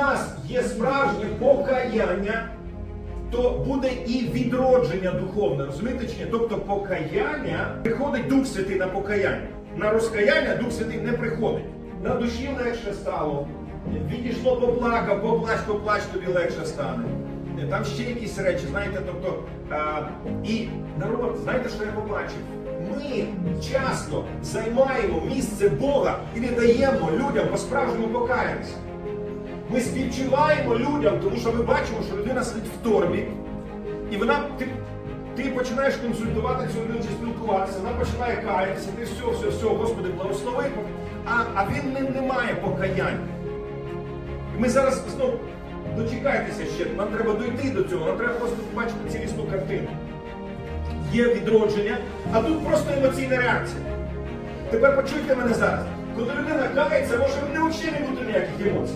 нас є справжнє покаяння, то буде і відродження духовне. Розумієте чи ні? Тобто покаяння приходить Дух Святий на покаяння. На розкаяння Дух Святий не приходить. На душі легше стало. Відійшло, поплакав, поплач, поплач, тобі легше стане. Там ще якісь речі, знаєте, тобто. А, і народ, знаєте, що я побачив? Ми часто займаємо місце Бога і не даємо людям по-справжньому покаятися. Ми співчуваємо людям, тому що ми бачимо, що людина сидить в торбі, і вона ти, ти починаєш консультувати цю людину чи спілкуватися, вона починає каятися, ти все, все, все, Господи, благослови, а, а він не, не має покаяння. І ми зараз знову дочекайтеся ще, нам треба дойти до цього, нам треба просто побачити цілісну картину. Є відродження, а тут просто емоційна реакція. Тепер почуйте мене зараз. Коли людина кається, може не взагалі бути ніяких емоцій.